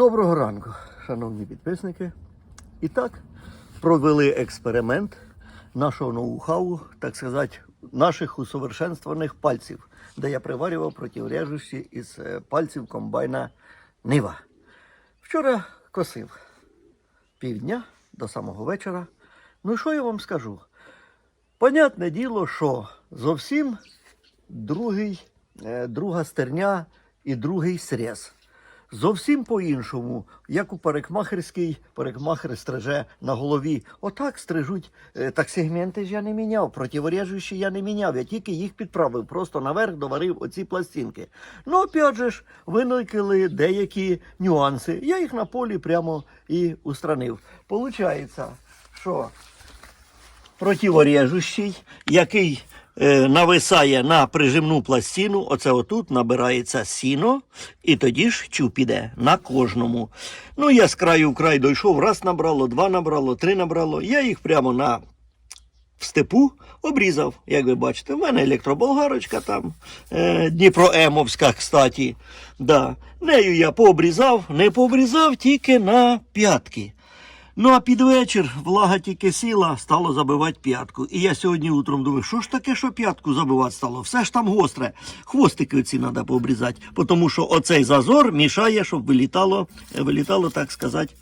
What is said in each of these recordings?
Доброго ранку, шановні підписники. І так, провели експеримент нашого ноу-хау, так сказати, наших усовершенствованих пальців, де я приварював протирежущі із е, пальців комбайна Нива. Вчора косив півдня до самого вечора. Ну, що я вам скажу? Понятне діло, що зовсім другий, е, друга стерня і другий срез. Зовсім по-іншому, як у парикмахерській, парикмахер стриже на голові. Отак стрижуть. Е, Так сегменти ж я не міняв, противорежущі я не міняв, я тільки їх підправив, просто наверх доварив оці пластинки. Ну, опять же ж, виникли деякі нюанси. Я їх на полі прямо і устранив. Получається, що противорежущий, який нависає на прижимну пластину, оце отут набирається сіно, і тоді ж чуб іде на кожному. Ну, я з краю в край дійшов, раз набрало, два набрало, три набрало. Я їх прямо на в степу обрізав, як ви бачите. У мене електроболгарочка там, е, Дніпроемовська, кстати. Да. Нею я пообрізав, не пообрізав тільки на п'ятки. Ну а під вечір влага тільки сіла, стало забивати п'ятку. І я сьогодні утром думаю, що ж таке, що п'ятку забивати стало? Все ж там гостре. Хвостики оці треба пообрізати, тому що оцей зазор мішає, щоб вилітало, вилітало, так сказати,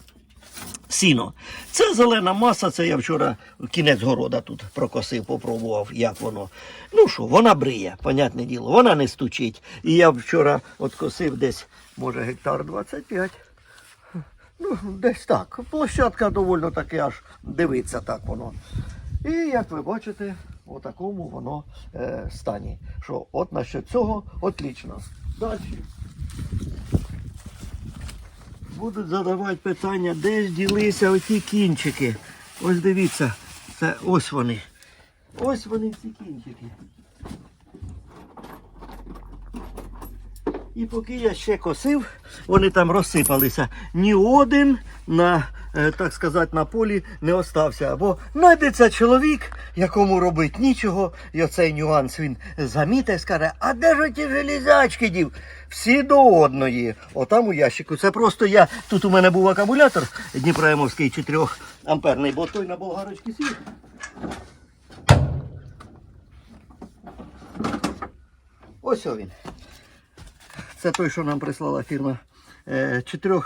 сіно. Це зелена маса, це я вчора кінець города тут прокосив, попробував, як воно. Ну що, вона бриє, понятне діло, вона не стучить. І я вчора от косив десь, може, гектар 25. Ну, десь так. Площадка доволі таки аж дивиться так воно. І як ви бачите, у такому воно е, стані. Що от насчет цього отлично. Далі. Будуть задавати питання, де ж ділися оті кінчики. Ось дивіться, це ось вони. Ось вони ці кінчики. І поки я ще косив, вони там розсипалися. Ні один на, е, так сказати, на полі не остався. Або знайдеться чоловік, якому робить нічого, і оцей нюанс він замітить і скаже, а де ж ті железячки дів? Всі до одної. Отам у ящику. Це просто я. Тут у мене був акумулятор Дніпроємовський 4 амперний, бо той на болгарочці сів. Ось він. Це той, що нам прислала фірма 4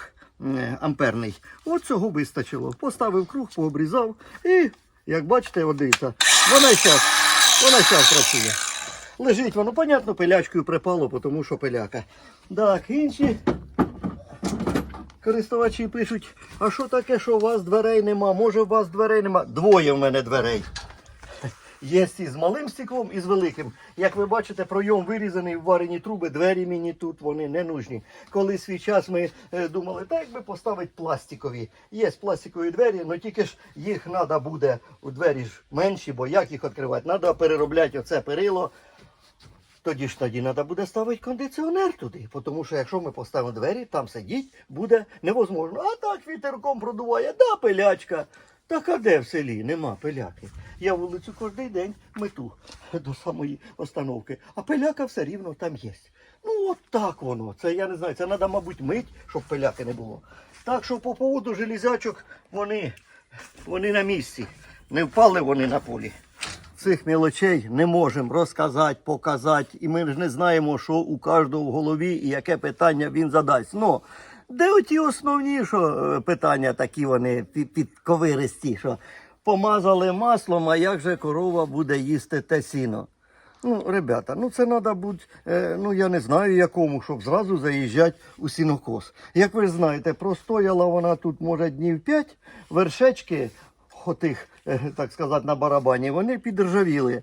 амперний. От цього вистачило. Поставив круг, пообрізав і, як бачите, от дивіться, вона зараз, вона зараз працює. Лежить воно, понятно, пилячкою припало, тому що пиляка. Так, інші користувачі пишуть, а що таке, що у вас дверей нема? Може у вас дверей нема? Двоє в мене дверей. Є і з малим стеклом, і з великим. Як ви бачите, пройом вирізаний, вварені труби, двері мені тут вони не нужні. Коли свій час ми е, думали, так якби поставити пластикові. Є пластикові двері, але тільки ж їх треба буде у двері ж менші, бо як їх відкривати? Треба переробляти оце перило. Тоді ж тоді треба буде ставити кондиціонер туди, тому що якщо ми поставимо двері, там сидіть буде невозможно. А так вітерком продуває, да, пилячка. Так а де в селі? Нема пиляки. Я вулицю кожен день мету до самої остановки, а пиляка все рівно там є. Ну от так воно. Це я не знаю, це треба, мабуть, мить, щоб пиляки не було. Так що по поводу железячок вони, вони на місці. Не впали вони на полі. Цих мілочей не можемо розказати, показати, і ми ж не знаємо, що у кожного в голові і яке питання він задасть. Ну, де оті основні що, е, питання такі вони під, підковиристі, що помазали маслом, а як же корова буде їсти те сіно? Ну, ребята, ну це треба бути, е, ну я не знаю якому, щоб зразу заїжджати у сінокос. Як ви знаєте, простояла вона тут, може, днів 5, вершечки отих, е, так сказати, на барабані, вони підржавіли.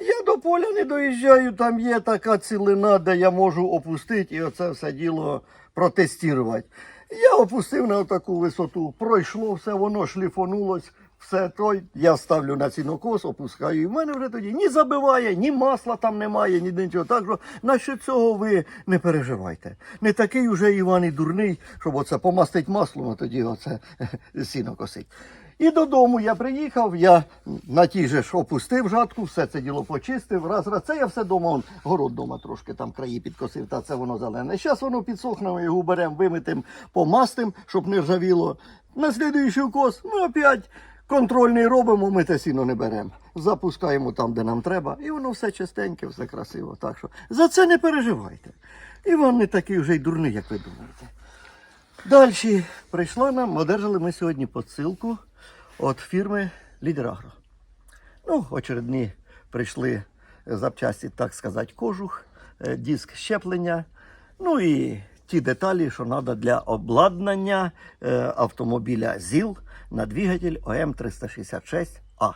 Я до поля не доїжджаю, там є така цілина, де я можу опустити і оце все діло протестувати. Я опустив на таку висоту, пройшло все, воно шліфонулось, все той, я ставлю на цінокос, опускаю. І в мене вже тоді ні забиває, ні масла там немає, ні нічого. Так що на цього ви не переживайте. Не такий уже Іван і дурний, щоб оце помастить маслом, а тоді оце сіно косить. І додому я приїхав, я на тій же ж опустив жатку, все це діло почистив. Раз, раз, це я все дома, он, город дома трошки там краї підкосив, та це воно зелене. Зараз воно підсохне, ми його беремо, вимитим, помастим, щоб не ржавіло. На слідуючий укос, ну опять контрольний робимо, ми те сіно не беремо. Запускаємо там, де нам треба, і воно все чистеньке, все красиво. Так що за це не переживайте. Іван не такий вже й дурний, як ви думаєте. Далі прийшла нам, одержали ми сьогодні посилку від фірми Лідерагро. Ну, очередні прийшли запчасті, так сказати, кожух, е, диск щеплення, ну і ті деталі, що треба для обладнання е, автомобіля ЗІЛ на двигатель ОМ366А.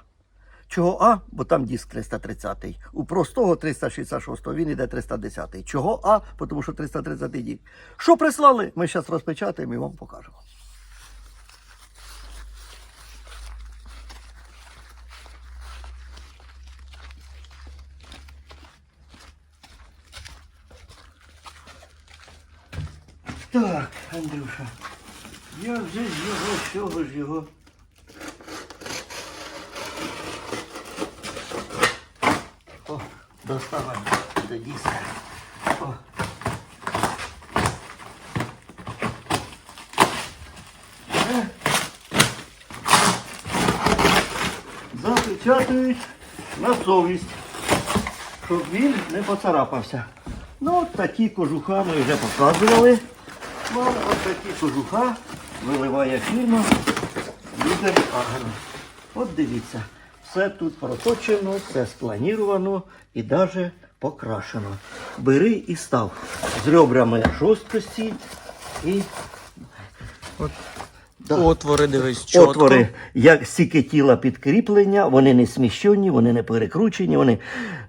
Чого А? Бо там диск 330. У простого 366 він іде 310. Чого А? Тому що 330 диск. Що прислали? Ми зараз розпечатаємо і вам покажемо. Так, Андрюша, я вже ж його, чого ж його. О, доставай до диска. О. Е. Запечатують на совість, щоб він не поцарапався. Ну, от такі кожуха ми вже показували. От такі кожуха виливає фірма Лідер Агро. От дивіться, все тут проточено, все спланіровано і навіть покрашено. Бери і став з ребрами жорсткості і От. Отвори, дивись, чітко. Отвори, як стільки тіла підкріплення, вони не сміщені, вони не перекручені. Вони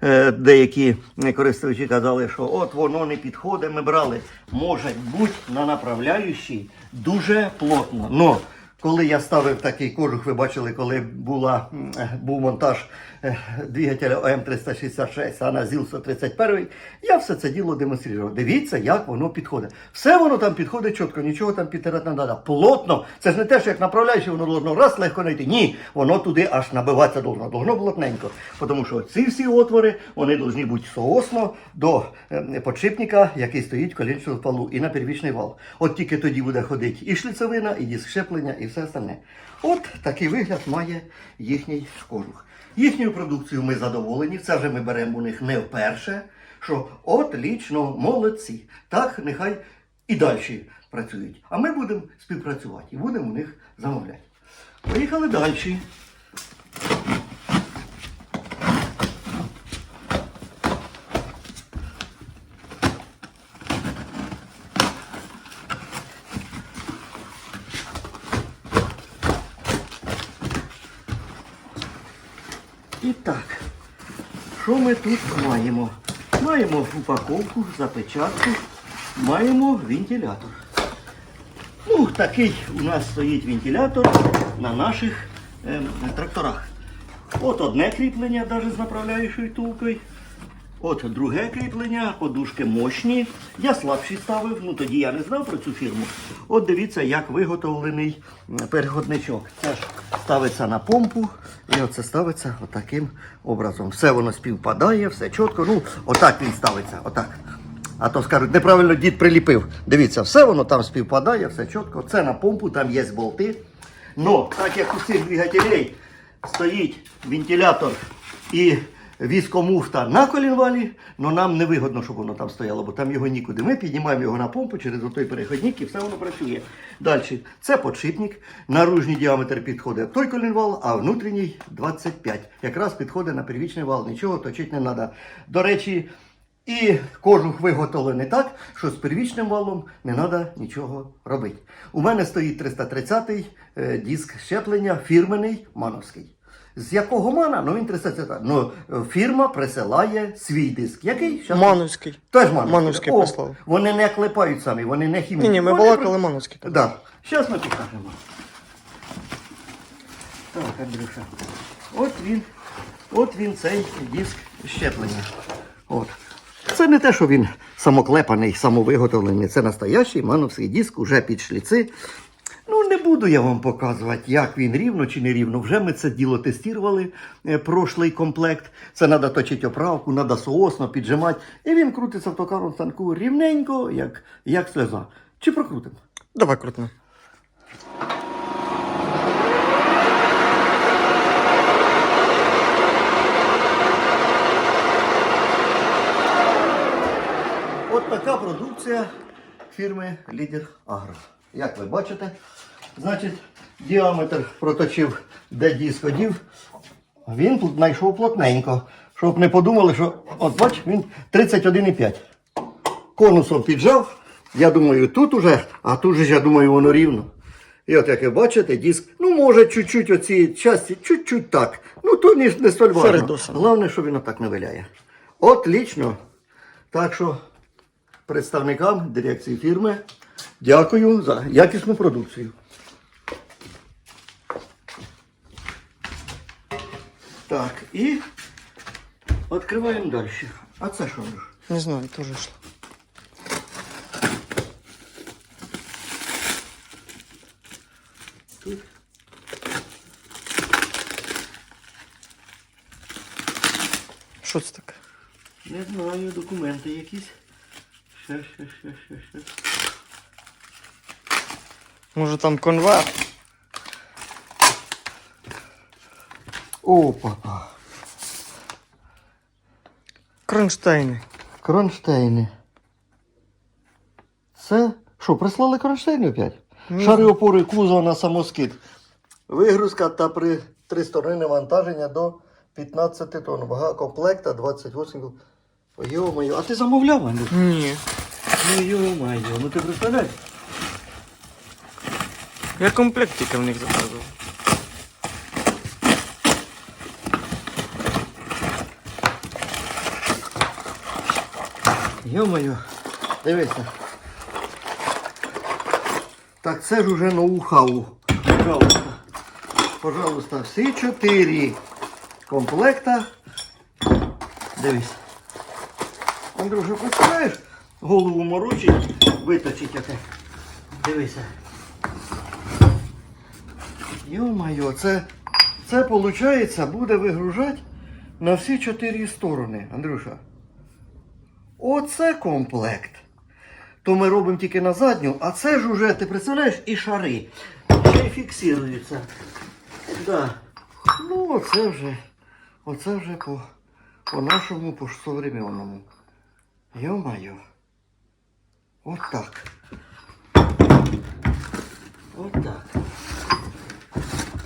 е, деякі користувачі казали, що от воно не підходить. Ми брали. Може бути на направляючій дуже плотно. Но коли я ставив такий кожух, ви бачили, коли була, е, був монтаж е, двигателя ОМ366, а на ЗІЛ-131, я все це діло демонстрував. Дивіться, як воно підходить. Все воно там підходить чітко, нічого там підтирати не треба. Плотно. Це ж не те, що як направляючи, воно должно раз легко знайти. Ні, воно туди аж набиватися должно. Должно плотненько. Тому що ці всі отвори, вони повинні бути соосно до е, подшипника, який стоїть в колінчому полу, і на первічний вал. От тільки тоді буде ходити і шліцевина, і диск щеплення, і все остальне. От такий вигляд має їхній кожух. Їхньою продукцією ми задоволені. Це вже ми беремо у них не вперше. Що от лічно молодці. Так нехай і далі працюють. А ми будемо співпрацювати і будемо у них замовляти. Поїхали далі. І так, що ми тут маємо? Маємо упаковку, запечатку, маємо вентилятор. Ну, такий у нас стоїть вентилятор на наших е, тракторах. От одне кріплення навіть з направляючою тулкою. От друге кріплення, подушки мощні. Я слабші ставив, ну тоді я не знав про цю фірму. От дивіться, як виготовлений м, переходничок. Це ж ставиться на помпу і оце ставиться отаким образом. Все воно співпадає, все чітко. Ну, отак він ставиться, отак. А то скажуть, неправильно дід приліпив. Дивіться, все воно там співпадає, все чітко. Це на помпу, там є болти. Но так як у цих двигателей стоїть вентилятор і віскомуфта на колінвалі, але нам не вигодно, щоб воно там стояло, бо там його нікуди. Ми піднімаємо його на помпу через той переходник і все воно працює. Далі, це подшипник. Наружній діаметр підходить той колінвал, а внутрішній 25. Якраз підходить на первічний вал. Нічого точити не треба. До речі, і кожух виготовлений так, що з первічним валом не треба нічого робити. У мене стоїть 330-й е, диск щеплення, фірменний мановський. З якого мана? Ну він 330. Ну, фірма присилає свій диск. Який? Щас- Мановський. Теж мановський. Мановський О, прислав. Вони не клепають самі, вони не хімічні. Ні, ні, ми Вони балакали Мановський. Да. Зараз ми покажемо. Так, Андрюша. От він, от він цей диск щеплення. От. Це не те, що він самоклепаний, самовиготовлений. Це настоящий мановський диск, уже під шліци. Ну, не буду я вам показувати, як він рівно чи не рівно. Вже ми це діло тестували, е, прошлий комплект. Це треба точити оправку, треба соосно піджимати. І він крутиться в токарному станку рівненько, як, як сльоза. Чи прокрутимо? Давай крутно. От така продукція фірми Лідер Агро. Як ви бачите, значить, діаметр проточив, де диск ходів. Він тут знайшов плотненько. Щоб не подумали, що от бач, він 31,5. Конусом піджав. Я думаю, тут уже, а тут же я думаю, воно рівно. І от як ви бачите, диск, ну може чуть-чуть оці часті, чуть-чуть так. Ну то не, не столь важно. Головне, що він отак не виляє. Отлично. Так що представникам дирекції фірми дякую за якісну продукцію. Так, і відкриваємо далі. А це що? Андрюш? Не знаю, теж йшло. Тут. Що це таке? Не знаю, документи якісь. Ще, ще, ще, ще, ще. Може там конверт? Опа. Кронштейни. Кронштейни. Це що, прислали кронштейни опять? Ні. Шари опори кузова на самоскид. Вигрузка та при три сторони навантаження до 15 тонн. Вага комплекта 28 кг. Ой, Йо-моє, а ти замовляв, Андрюш? Ні. Ну йо-моє, ну ти представляєш? Я комплект в них заказував. Йо-моє, дивися. Так це ж уже ноу-хау. Пожалуйста. Пожалуйста, всі чотири комплекта. Дивись. Андрюша, представляєш? Голову морочить, виточить яке. Дивися. Йо-моє, це, це виходить, буде вигружати на всі чотири сторони, Андрюша. Оце комплект. То ми робимо тільки на задню, а це ж уже, ти представляєш, і шари. Ще й фіксуються. Да. Ну, оце вже. Оце вже по, по нашому по современному. Йо-майо. От так.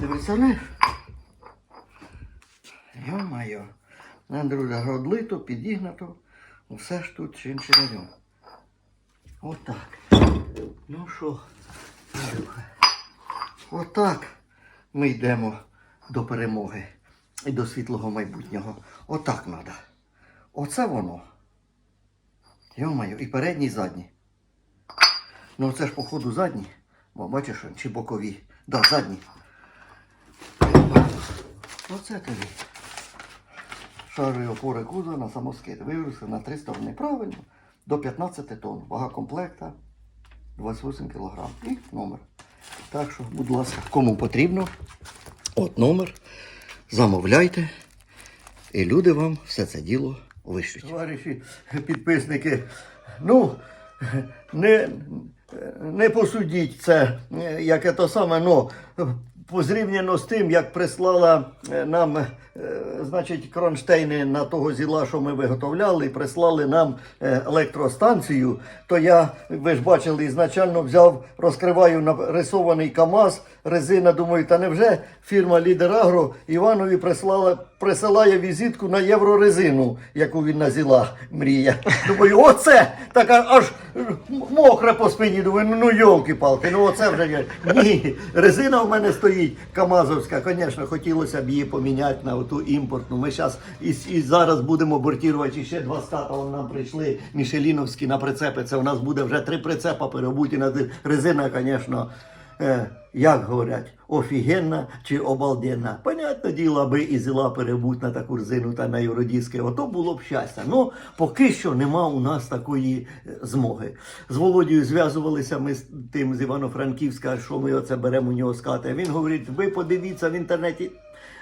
Ти представляєш? Йо-майо. Андрюля, родлито, підігнато. Все ж тут чин-чинарем. Отак. Ну що, отак ми йдемо до перемоги і до світлого майбутнього. Отак треба. Оце воно. Йомаю, і передній, і задній. Ну це ж походу задній. Бо бачиш, чи бокові. Да, задній. Оце тобі. Шари опори кузова на самоскид. Вигрузка на три сторони. Правильно. До 15 тонн. Вага комплекта 28 кг. І номер. Так що, будь ласка, кому потрібно, от номер. Замовляйте. І люди вам все це діло вишлють. Товариші підписники, ну, не, не посудіть це, як це саме, ну, позрівняно з тим, як прислала е, нам, значить, кронштейни на того зіла, що ми виготовляли, прислали нам е, електростанцію, то я, ви ж бачили, ізначально взяв, розкриваю нарисований КАМАЗ, резина, думаю, та невже фірма Лідер Агро Іванові прислала, присилає візитку на єврорезину, яку він на зіла мріє. Думаю, оце така аж мокре по спині. Думаю, ну, ну йолки-палки, ну оце вже є. Ні, резина в мене стоїть Камазовська. Звісно, хотілося б її поміняти на ту імпортну. Ми зараз і, і зараз будемо бортувати ще два стата. Вон нам прийшли Мішеліновські на прицепи. Це у нас буде вже три прицепа перебуті на резина, звісно. Е, як говорять, офігенна чи обалденна. Понятне діло, аби і зіла перебуть на таку резину та на Євродіски, ото було б щастя. Ну, поки що нема у нас такої е, змоги. З Володією зв'язувалися ми з тим з Івано-Франківська, що ми оце беремо у нього з хати. Він говорить, ви подивіться в інтернеті.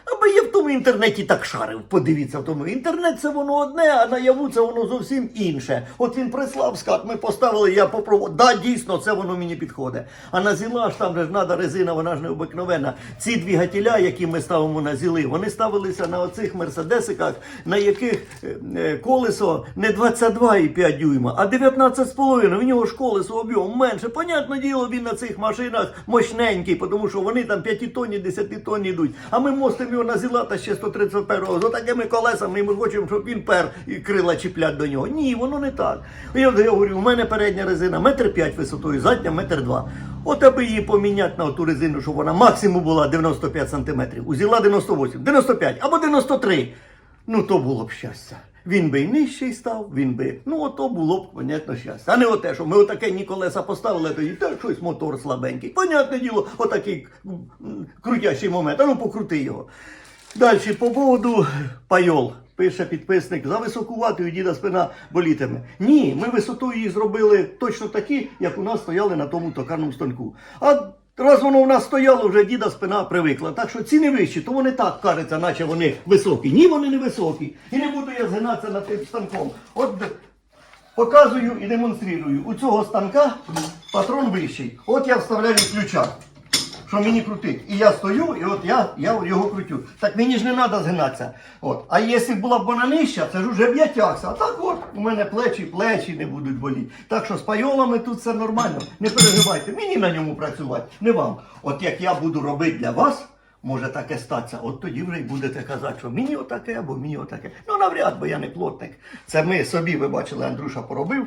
Аби я в тому інтернеті так шарив, подивіться в тому. Інтернет це воно одне, а наяву це воно зовсім інше. От він прислав скат, ми поставили, я попробував. Да, дійсно, це воно мені підходить. А на зіла ж там ж треба резина, вона ж не обикновена. Ці двигателя, які ми ставимо на зіли, вони ставилися на оцих мерседесиках, на яких е, е, колесо не 22,5 дюйма, а 19,5. В нього ж колесо об'єм менше. Понятне діло, він на цих машинах мощненький, тому що вони там 5 тонні, 10 тонні йдуть. А ми мостимо його на зіла та ще 131 з такими колесами, і ми хочемо, щоб він пер і крила чіплять до нього. Ні, воно не так. Я, я говорю, у мене передня резина метр п'ять висотою, задня метр два. От аби її поміняти на ту резину, щоб вона максимум була 95 сантиметрів. Узіла 98, 95 або 93. Ну то було б щастя. Він би й нижчий став, він би. Ну, ото було б, понятно, щастя. А не оте, що ми отаке ні колеса поставили, тоді та щось мотор слабенький. Понятне діло, отакий крутящий момент. А ну покрути його. Далі, по поводу пайол. Пише підписник, за високуватою діда спина болітиме. Ні, ми висотою її зробили точно такі, як у нас стояли на тому токарному станку. А раз воно в нас стояло, вже діда спина привикла. Так що ціни вищі, то вони так кажуться, наче вони високі. Ні, вони не високі. І не буду я згинатися над тим станком. От показую і демонструю. У цього станка патрон вищий. От я вставляю ключа що мені крутить. І я стою, і от я, я його крутю. Так мені ж не треба згинатися. От. А якщо була б вона нижча, це ж вже б я тягся. А так от у мене плечі, плечі не будуть боліти. Так що з пайолами тут все нормально. Не переживайте, мені на ньому працювати, не вам. От як я буду робити для вас. Може таке статися, от тоді вже й будете казати, що мені отаке або мені отаке. Ну навряд, бо я не плотник. Це ми собі, ви бачили, Андрюша поробив.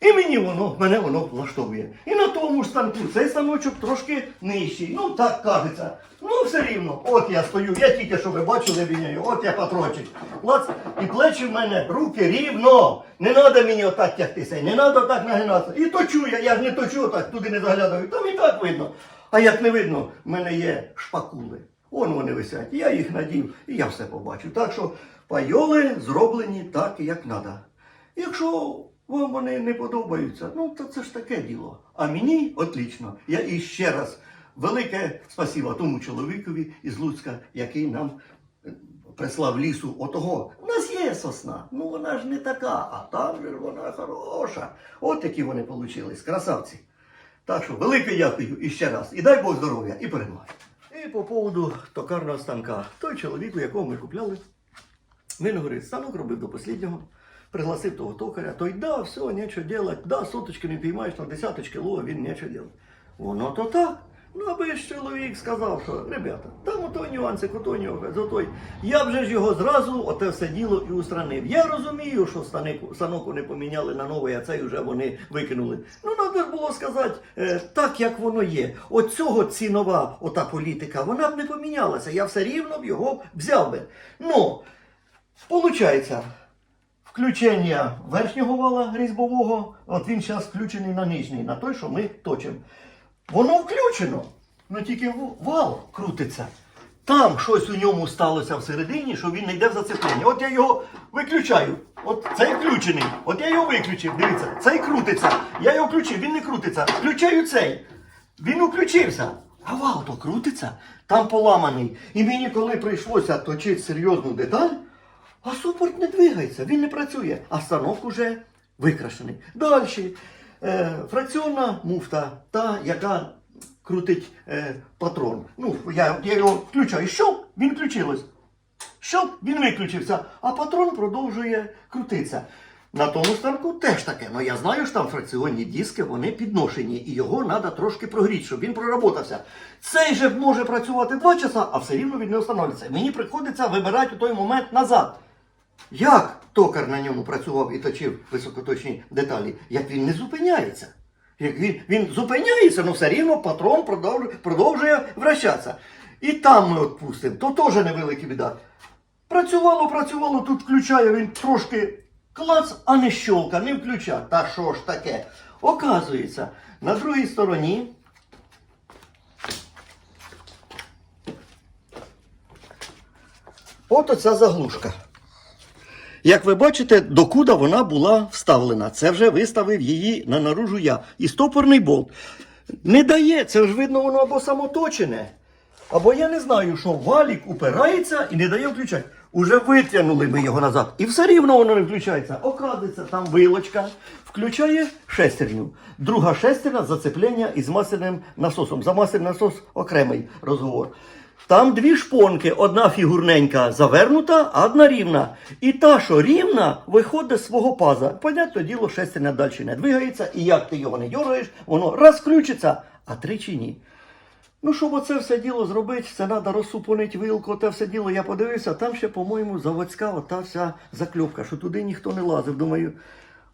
І мені воно, мене воно влаштовує. І на тому ж станку цей станочок трошки нижчий. Ну так кажеться. Ну все рівно. От я стою, я тільки що ви бачили віняю, от я патрочик. І плечі в мене, руки рівно. Не треба мені отак тягтися, не треба так нагинатися. І точу я, я ж не точу так, туди не заглядаю. Там і так видно. А як не видно, в мене є шпакули. Вон вони висять. Я їх надів і я все побачу. Так що пайоли зроблені так, як треба. Якщо вам вони не подобаються, ну то це ж таке діло. А мені отлично. Я і ще раз велике спасіба тому чоловікові із Луцька, який нам е, прислав лісу отого. У нас є сосна, ну вона ж не така, а там же вона хороша. От які вони получились, красавці. Так що велике дякую і ще раз. І дай Бог здоров'я, і перемоги. І по поводу токарного станка. Той чоловік, у якого ми купляли, він говорить, станок робив до останнього, пригласив того токаря, той да, все, нічого делать, да, не піймаєш, на десяточки лова, він нічого делать. Воно то так. Ну, аби ж чоловік сказав, що, ребята, там ото нюансик, ото нюансик, отой. Я б же ж його зразу оте все діло і устранив. Я розумію, що станок, станок вони поміняли на новий, а цей вже вони викинули. Ну, треба було сказати е, так, як воно є. От цього цінова ота політика, вона б не помінялася. Я все рівно б його взяв би. Ну, Получається, включення верхнього вала різьбового, от він зараз включений на нижній, на той, що ми точимо. Воно включено, ну тільки вал крутиться. Там щось у ньому сталося всередині, що він не йде в зацеплення. От я його виключаю. От цей включений. От я його виключив. Дивіться, цей крутиться. Я його включив, він не крутиться. Включаю цей. Він включився. А вал то крутиться, там поламаний. І мені, коли прийшлося точити серйозну деталь, а супорт не двигається, він не працює, а станок уже викрашений. Далі. Е, фракціонна муфта, та, яка крутить е, патрон. Ну, я, я його включаю. Що? Він включилось. Що? Він виключився, а патрон продовжує крутитися. На тому станку теж таке. Ну я знаю, що там фракціонні диски, вони підношені, і його треба трошки прогріти, щоб він проработався. Цей же може працювати два часа, а все рівно він не встановлюється. Мені приходиться вибирати у той момент назад. Як токар на ньому працював і точив високоточні деталі, як він не зупиняється? Як Він він зупиняється, але все рівно патрон продовжує, продовжує вращатися. І там ми відпустимо, то теж невелика біда. Працювало, працювало, тут включає він трошки клац, а не щолка, не включа. Та що ж таке? Оказується, на другій стороні. От оця заглушка. Як ви бачите, докуди вона була вставлена. Це вже виставив її на наружу я. І стопорний болт. Не дає, це ж видно, воно або самоточене. Або я не знаю, що валік упирається і не дає включати. Уже витягнули ми його назад. І все рівно воно не включається. Оказується, там вилочка включає шестерню. Друга шестерня зацеплення із масельним насосом. За масельний насос окремий розговор. Там дві шпонки, одна фігурненька завернута, а одна рівна. І та, що рівна, виходить з свого паза. Понятно, діло шестерня далі не двигається, і як ти його не дергаєш, воно раз включиться, а тричі ні. Ну, щоб оце все діло зробити, це треба розсупонити вилку, те все діло. Я подивився, там ще, по-моєму, заводська ота вся закльопка, що туди ніхто не лазив. Думаю,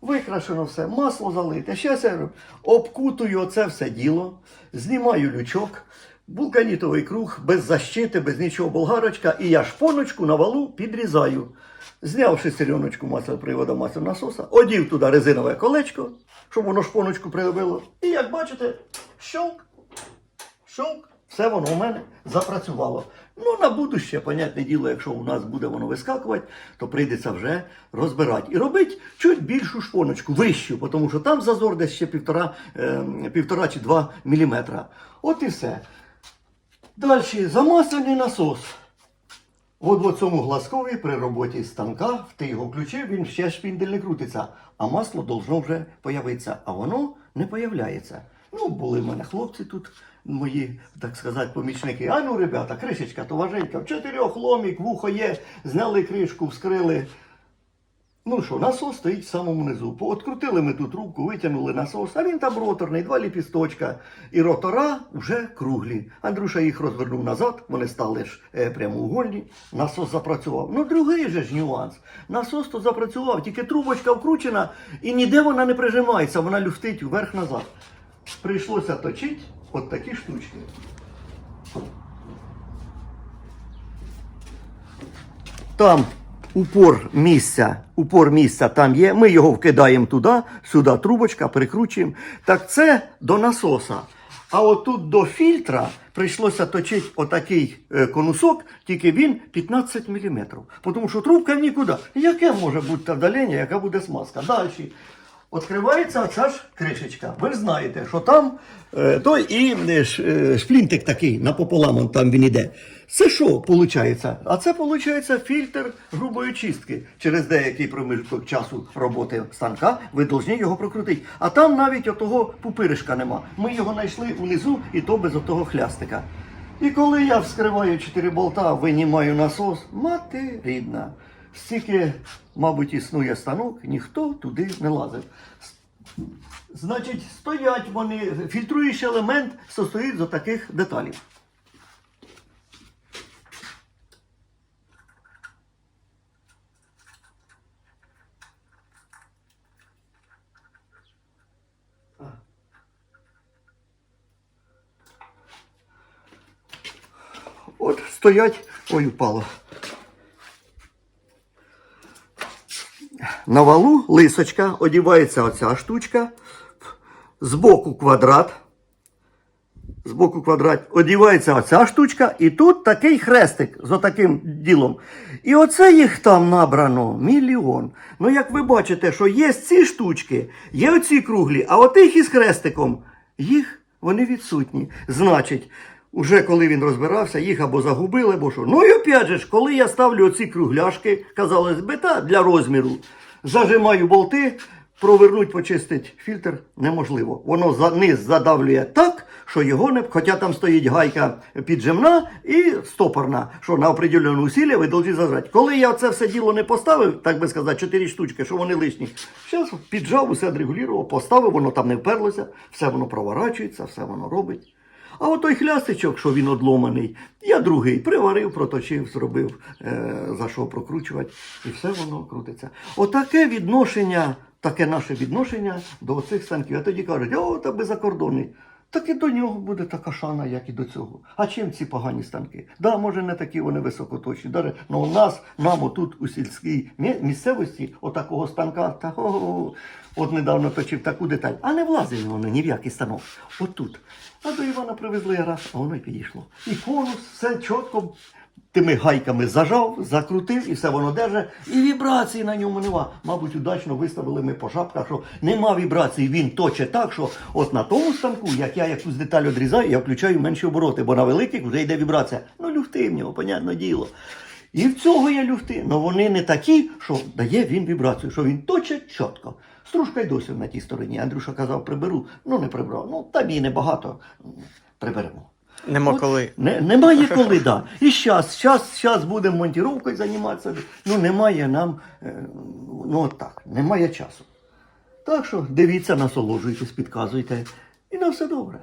викрашено все, масло залите. Ще я обкутую оце все діло, знімаю лючок, вулканітовий круг, без защити, без нічого, болгарочка, і я шпоночку на валу підрізаю. Зняв шестереночку маслопривода маслонасоса, одів туди резинове колечко, щоб воно шпоночку прилепило. І як бачите, щелк. Шовк, все воно у мене запрацювало. Ну, на будуще, понятне діло, якщо у нас буде воно вискакувати, то прийдеться вже розбирати. І робити чуть більшу шпоночку, вищу, тому що там зазор десь ще півтора, е, півтора чи два міліметра. От і все. Далі, замасляний насос. От в цьому глазкові при роботі станка, ти його включив, він ще шпіндель не крутиться, а масло должно вже появитися, а воно не появляється. Ну, були в мене хлопці тут, мої, так сказати, помічники. А ну, ребята, кришечка, то важенька, в чотирьох ломік, вухо є, зняли кришку, вскрили. Ну що, насос стоїть в самому низу. Открутили ми ту трубку, витягнули насос, а він там роторний, два ліпісточка. І ротора вже круглі. Андрюша їх розвернув назад, вони стали ж е, прямоугольні. Насос запрацював. Ну, другий же ж нюанс. Насос то запрацював, тільки трубочка вкручена і ніде вона не прижимається, вона люфтить вверх-назад. Прийшлося точити от такі штучки. Там упор місця, упор місця там є. Ми його вкидаємо туди, сюди трубочка, прикручуємо. Так це до насоса. А отут до фільтра прийшлося точити отакий е, конусок, тільки він 15 мм. Тому що трубка нікуди. Яке може бути вдалення, яка буде смазка? Далі. Відкривається ця ж кришечка. Ви ж знаєте, що там е, той і е, е, шплінтик такий напополам, он там він іде. Це що виходить? А це виходить фільтр грубої чистки. Через деякий проміжок часу роботи станка ви повинні його прокрутити. А там навіть отого пупиришка нема. Ми його знайшли внизу і то без отого хлястика. І коли я вскриваю чотири болта, винімаю насос, мати рідна. Стільки, мабуть, існує станок, ніхто туди не лазив. Значить, стоять вони, фільтруючий елемент состоїть з таких деталей. От стоять, ой, упало. На валу лисочка, одівається оця штучка, збоку квадрат. Збоку квадрат одівається оця штучка, і тут такий хрестик з отаким ділом. І оце їх там набрано мільйон. Ну, як ви бачите, що є ці штучки, є оці круглі, а отих із хрестиком, їх вони відсутні. Значить, уже коли він розбирався, їх або загубили, або що. Ну і опять же коли я ставлю оці кругляшки, казалось би, та для розміру, зажимаю болти, провернуть, почистити фільтр неможливо. Воно за низ задавлює так, що його не. Хоча там стоїть гайка піджимна і стопорна, що на определене усилля ви повинні зажати. Коли я це все діло не поставив, так би сказати, чотири штучки, що вони лишні, зараз піджав, усе відрегулював, поставив, воно там не вперлося, все воно проворачується, все воно робить. А от той хлястичок, що він одломаний, я другий приварив, проточив, зробив, е, за що прокручувати, і все воно крутиться. Отаке відношення, таке наше відношення до цих станків. А тоді кажуть, о, та би закордонний. Так і до нього буде така шана, як і до цього. А чим ці погані станки? Да, може, не такі вони високоточні. Даже, ну, у нас, нам отут у сільській місцевості отакого станка, та о, от недавно точив таку деталь. А не влазив воно ні в який станок. Отут. А до Івана привезли раз, а воно й підійшло. І конус, все чітко тими гайками зажав, закрутив і все воно держить. І вібрації на ньому нема. Мабуть, удачно виставили ми по шапках, що нема вібрацій. Він точить так, що от на тому станку, як я якусь деталь відрізаю, я включаю менші обороти, бо на великих вже йде вібрація. Ну, люфти в нього, понятне діло. І в цього є люфти, але вони не такі, що дає він вібрацію, що він точить чітко. Стружка й досі на тій стороні. Андрюша казав, приберу. Ну не прибрав. Ну там і небагато. Приберемо. Нема От коли. Не, немає коли, да. І зараз, зараз, зараз будемо монтіровкою займатися. Ну, немає нам, е, ну от так, немає часу. Так що дивіться, насолоджуйтесь, підказуйте, і на все добре.